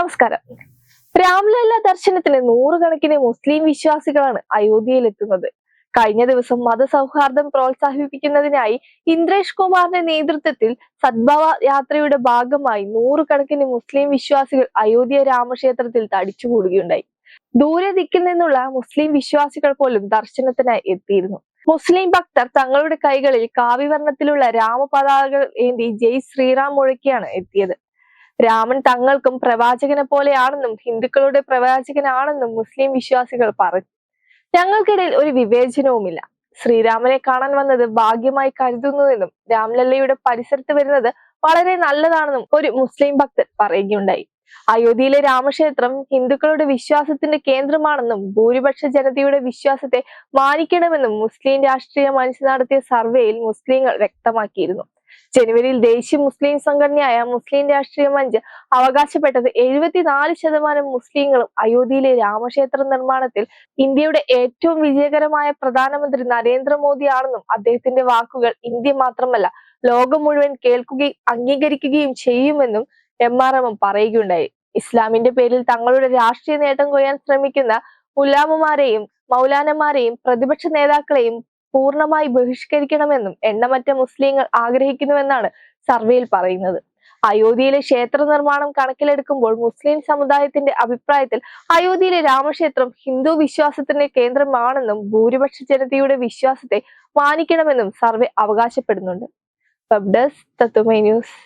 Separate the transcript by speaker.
Speaker 1: നമസ്കാരം. രാംലല്ല ദർശനത്തിന് നൂറുകണക്കിന് മുസ്ലിം വിശ്വാസികളാണ് അയോധ്യയിലെത്തുന്നത്. കഴിഞ്ഞ ദിവസം മതസൗഹാർദ്ദം പ്രോത്സാഹിപ്പിക്കുന്നതിനായി ഇന്ദ്രേഷ് കുമാറിന്റെ നേതൃത്വത്തിൽ സദ്ഭവ യാത്രയുടെ ഭാഗമായി നൂറുകണക്കിന് മുസ്ലിം വിശ്വാസികൾ അയോധ്യ രാമക്ഷേത്രത്തിൽ തടിച്ചുകൂടുകയുണ്ടായി. ദൂരെ ദിക്കിൽ നിന്നുള്ള മുസ്ലിം വിശ്വാസികൾ പോലും ദർശനത്തിനായി എത്തിയിരുന്നു. മുസ്ലിം ഭക്തർ തങ്ങളുടെ കൈകളിൽ കാവിവർണത്തിലുള്ള രാമപതാകകൾ ഏന്തി ജയ് ശ്രീറാം മുഴക്കിയാണ് എത്തിയത്. രാമൻ തങ്ങൾക്കും പ്രവാചകനെ പോലെയാണെന്നും ഹിന്ദുക്കളുടെ പ്രവാചകനാണെന്നും മുസ്ലിം വിശ്വാസികൾ പറഞ്ഞു ഞങ്ങൾക്കിടയിൽ ഒരു വിവേചനവുമില്ല. ശ്രീരാമനെ കാണാൻ വന്നത് ഭാഗ്യമായി കരുതുന്നുവെന്നും രാംലല്ലയുടെ പരിസരത്ത് വരുന്നത് വളരെ നല്ലതാണെന്നും ഒരു മുസ്ലിം ഭക്തൻ പറയുകയുണ്ടായി. അയോധ്യയിലെ രാമക്ഷേത്രം ഹിന്ദുക്കളുടെ വിശ്വാസത്തിന്റെ കേന്ദ്രമാണെന്നും ഭൂരിപക്ഷ ജനതയുടെ വിശ്വാസത്തെ മാനിക്കണമെന്നും മുസ്ലിം രാഷ്ട്രീയ മനസ്സ് നടത്തിയ സർവേയിൽ മുസ്ലിങ്ങൾ വ്യക്തമാക്കിയിരുന്നു. ജനുവരിയിൽ ദേശീയ മുസ്ലിം സംഘടനയായ മുസ്ലിം രാഷ്ട്രീയ മഞ്ച് അവകാശപ്പെട്ടത് എഴുപത്തിനാല് ശതമാനം മുസ്ലിങ്ങളും അയോധ്യയിലെ രാമക്ഷേത്ര നിർമ്മാണത്തിൽ ഇന്ത്യയുടെ ഏറ്റവും വിജയകരമായ പ്രധാനമന്ത്രി നരേന്ദ്രമോദിയാണെന്നും അദ്ദേഹത്തിന്റെ വാക്കുകൾ ഇന്ത്യ മാത്രമല്ല ലോകം മുഴുവൻ കേൾക്കുകയും അംഗീകരിക്കുകയും ചെയ്യുമെന്നും എം ആർ എം പറയുകയുണ്ടായി. ഇസ്ലാമിന്റെ പേരിൽ തങ്ങളുടെ രാഷ്ട്രീയ നേട്ടം കൊയ്യാൻ ശ്രമിക്കുന്ന മുലാമുമാരെയും മൗലാനമാരെയും പ്രതിപക്ഷ നേതാക്കളെയും പൂർണമായി ബഹിഷ്കരിക്കണമെന്നും എണ്ണമറ്റ മുസ്ലിങ്ങൾ ആഗ്രഹിക്കുന്നുവെന്നാണ് സർവേയിൽ പറയുന്നത്. അയോധ്യയിലെ ക്ഷേത്ര നിർമ്മാണം കണക്കിലെടുക്കുമ്പോൾ മുസ്ലിം സമുദായത്തിന്റെ അഭിപ്രായത്തിൽ അയോധ്യയിലെ രാമക്ഷേത്രം ഹിന്ദു വിശ്വാസത്തിന്റെ കേന്ദ്രമാണെന്നും ഭൂരിപക്ഷ ജനതയുടെ വിശ്വാസത്തെ മാനിക്കണമെന്നും സർവേ അവകാശപ്പെടുന്നുണ്ട്. തത്തുമൈ ന്യൂസ്.